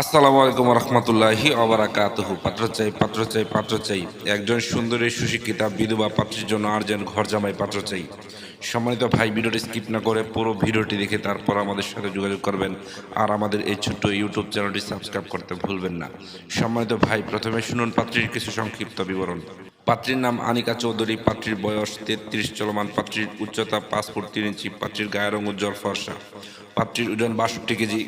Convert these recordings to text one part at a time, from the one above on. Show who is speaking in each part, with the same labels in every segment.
Speaker 1: আসসালামু আলাইকুম রহমতুল্লাহি অবরাকাতহু পাত্র চাই পাত্র চাই পাত্র চাই। একজন সুন্দরী, সুশিক্ষিতা, বিধবা পাত্রের জন্য আর্জেন ঘর জামাই পাত্র চাই। সম্মানিত ভাই, ভিডিওটি স্কিপ না করে পুরো ভিডিওটি দেখে তারপর আমাদের সাথে যোগাযোগ করবেন আর আমাদের এই ছোট্ট ইউটিউব চ্যানেলটি সাবস্ক্রাইব করতে ভুলবেন না। সম্মানিত ভাই, প্রথমে শুনুন পাত্রীর কিছু সংক্ষিপ্ত বিবরণ। পাত্রীর নাম আনিকা চৌধুরী, পাত্রীর বয়স তেত্রিশ, চলমান পাত্রীর উচ্চতা পাঁচ ফুট তিন ইঞ্চি, পাত্রীর গায়ের রং উজ্জ্বল ফর্সা, পাত্রীর ওজন বাষট্টি কেজি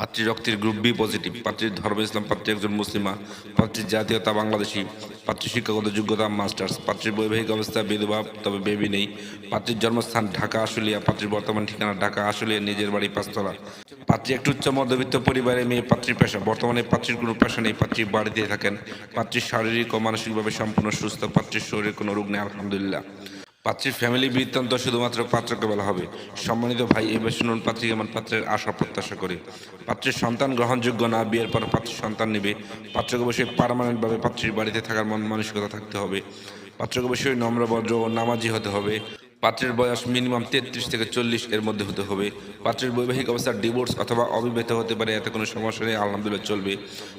Speaker 1: পাত্রীর রক্তের গ্রুপ বি পজিটিভ পাত্রীর ধর্ম ইসলাম, পাত্রী একজন মুসলিমা পাত্রীর জাতীয়তা বাংলাদেশি, পাত্রী শিক্ষাগত যোগ্যতা মাস্টার্স পাত্রীর বৈবাহিক অবস্থা বিধবা, তবে বেবি নেই, পাত্রীর জন্মস্থান ঢাকা, আশুলিয়া, পাত্রীর বর্তমান ঠিকানা ঢাকা, আশুলিয়া, নিজের বাড়ি পাঁচতলা। পাত্রী একটু উচ্চ মধ্যবিত্ত পরিবারের মেয়ে, পাত্রীর পেশা, বর্তমানে পাত্রীর কোনো পেশা নেই, পাত্রী বাড়িতে থাকেন, পাত্রীর শারীরিক ও মানসিকভাবে সম্পূর্ণ সুস্থ, পাত্রীর শরীরে কোনো রোগ নেই, আলহামদুলিল্লাহ। পাত্রীর ফ্যামিলি বৃত্তান্ত শুধুমাত্র পাত্রকে বলা হবে। সম্মানিত ভাই এবার শুনুন পাত্রী এমন পাত্রের আশা প্রত্যাশা করে। পাত্রের সন্তান গ্রহণযোগ্য না, বিয়ের পর পাত্রের সন্তান নেবে। পাত্রকে বসে পারমানেন্টভাবে পাত্রীর বাড়িতে থাকার মন মানসিকতা থাকতে হবে। পাত্রকে বসে নম্রভদ্র ও নামাজি হতে হবে। পাত্রের বয়স মিনিমাম তেত্রিশ থেকে চল্লিশ এর মধ্যে হতে হবে। পাত্রের বৈবাহিক অবস্থা ডিভোর্স অথবা অবিবাহিত হতে পারে, এতে কোনো সমস্যা নেই, আলহামদুলিল্লাহ চলবে।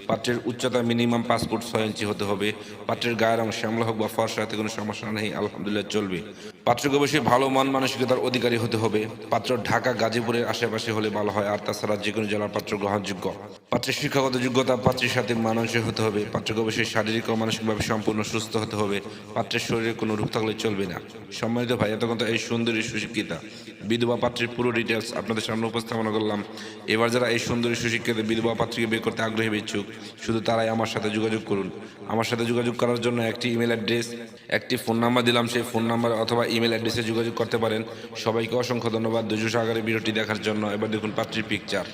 Speaker 1: পাত্রের উচ্চতা মিনিমাম পাঁচ ফুট ছয় ইঞ্চি হতে হবে। পাত্রের গায়ের রং শ্যামলা হোক বা ফর্সা, এতে কোনো সমস্যা নেই, আলহামদুলিল্লাহ চলবে। পাত্রকে অবশ্যই ভালো মন মানসিকতার অধিকারী হতে হবে। পাত্র ঢাকা, গাজীপুরের আশেপাশে হলে ভালো হয়, আর তাছাড়া যে কোনো জেলার পাত্র গ্রহণযোগ্য। পাত্রের শিক্ষাগত যোগ্যতা পাত্রের সাথে মানানসই হতে হবে। পাত্রকে অবশ্যই শারীরিক ও মানসিকভাবে সম্পূর্ণ সুস্থ হতে হবে। পাত্রের শরীরে কোনো রোগ থাকলে চলবে না। সম্মানিত ভাই, এতক্ষণ তো এই সুন্দরী সুশিক্ষিতা। বিধবা পাত্রীর পুরো ডিটেলস আপনাদের সামনে উপস্থাপনা করলাম। এবার যারা এই সুন্দরী সুশিক্ষিতা বিধবা পাত্রীকে বিয়ে করতে আগ্রহী ইচ্ছুক, শুধু তারাই আমার সাথে যোগাযোগ করুন। আমার সাথে যোগাযোগ করার জন্য একটি ইমেল অ্যাড্রেস একটি ফোন নাম্বার দিলাম। সেই ফোন নাম্বার অথবা ইমেল অ্যাড্রেসে যোগাযোগ করতে পারেন। সবাইকে অসংখ্য ধন্যবাদ। দুজো সাগরের ভিডিওটি দেখার জন্য। এবার দেখুন পাত্রীর পিকচার